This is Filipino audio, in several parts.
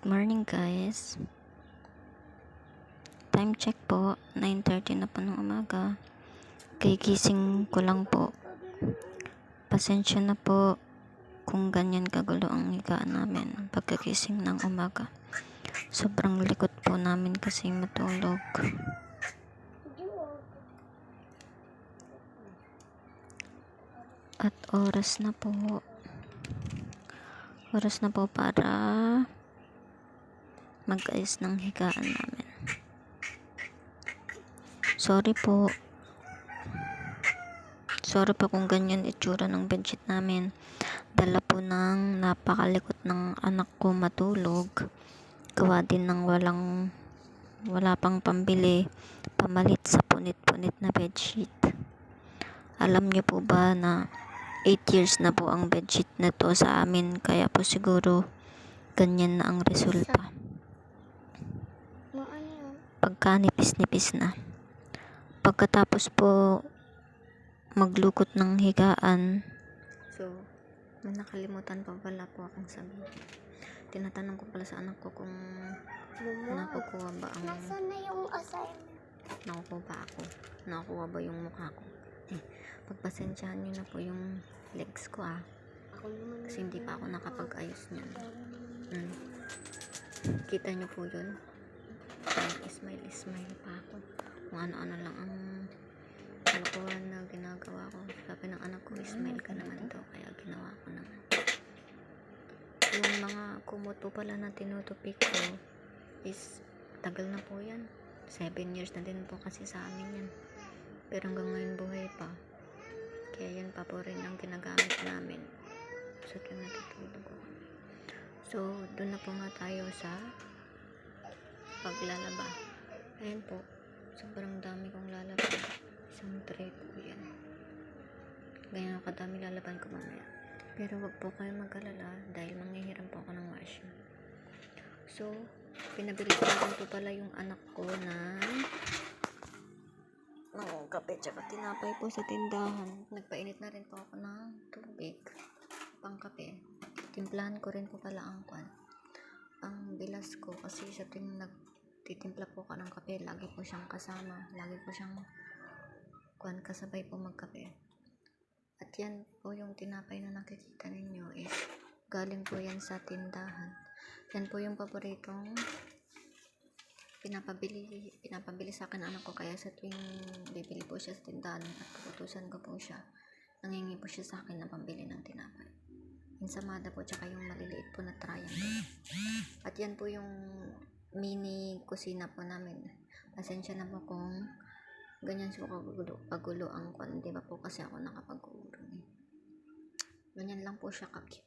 Good morning guys. Time check po, 9.30 na po ng umaga. Gigising ko lang po. Pasensya na po kung ganyan kagulo ang higaan namin pagkagising ng umaga. Sobrang likot po namin kasi matulog. At oras na po. Oras na po para mag-ayos ng higaan namin. Sorry po. Sorry po kung ganyan itsura ng bedsheet namin. Dala po ng napakalikot ng anak ko matulog. Gawa din ng walang wala pang pambili pamalit sa punit-punit na bedsheet. Alam niyo po ba na 8 years na po ang bedsheet na to sa amin kaya po siguro ganyan na ang resulta. Maano yun? Pagka nipis-nipis na. Pagkatapos po maglukot ng higaan. So, may nakalimutan pa pala po akong sabihin. Tinatanong ko pala sa anak ko kung Mama, nakukuha ba ang nasaan na yung assignment? nakukuha ba ako? Nakukuha ba yung mukha ko? Eh, pagpasensyahan nyo na po yung legs ko ah. Kasi hindi pa ako nakapag-ayos niyan. Mm. Kita nyo po yun? Ay, Smile, pa ako. Kung ano-ano lang ang kalokohan na ginagawa ko. Sabi ng anak ko, smile ka naman daw. Kaya ginawa ko naman. Yung mga kumot po pala na tinutupi ko is tagal na po yan. Seven years na din po kasi sa amin yan. Pero hanggang ngayon buhay pa. Kaya yan pa po rin ang ginagamit namin. So, kaya natutulog ako. So, doon na po nga tayo sa paglalaba. Ayan po. Sobrang dami kong lalaba. Isang tray po yan. Ganyan kadami lalaban ko mamaya. Pero wag po kayo mag-alala dahil manghihiram po ako ng washing. So, pinabili ko rin po pala yung anak ko na ng kape tsaka tinapay po sa tindahan. Nagpainit na rin po ako ng tubig pang kape. Timplahan ko rin po pala ang kwan. Ang bilas ko kasi sa tuwing nagtitimpla po ka ng kape, lagi po siyang kasama. Lagi po siyang kwan kasabay po magkape. At yan po yung tinapay na nakikita ninyo is galing po yan sa tindahan. Yan po yung paboritong pinapabili pinapabili sa akin anak ko kaya sa tuwing bibili po siya sa tindahan at tutusan ko po siya nangingi po siya sa akin na pambili ng tinapay ensamada po tsaka yung maliliit po na triangle. At yan po yung mini kusina po namin. Pasensya na po kung ganyan po kagulo, pagulo ang kwan. Di ba po kasi ako nakapag-uurong eh. ganyan lang po siya kakit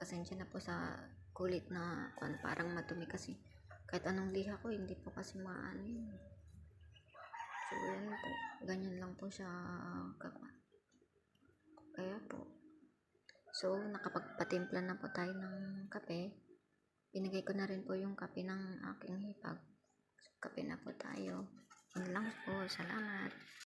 pasensya na po sa kulit na kwan. Parang matumi kasi. Kahit anong liha ko hindi po kasi maano yun. So yan po. Ganyan lang po siya kakwan kaya po so nakapagpatimpla na po tayo ng kape. Binigay ko na rin po yung kape ng aking hipag. So, kape na po tayo. Yun lang po. Salamat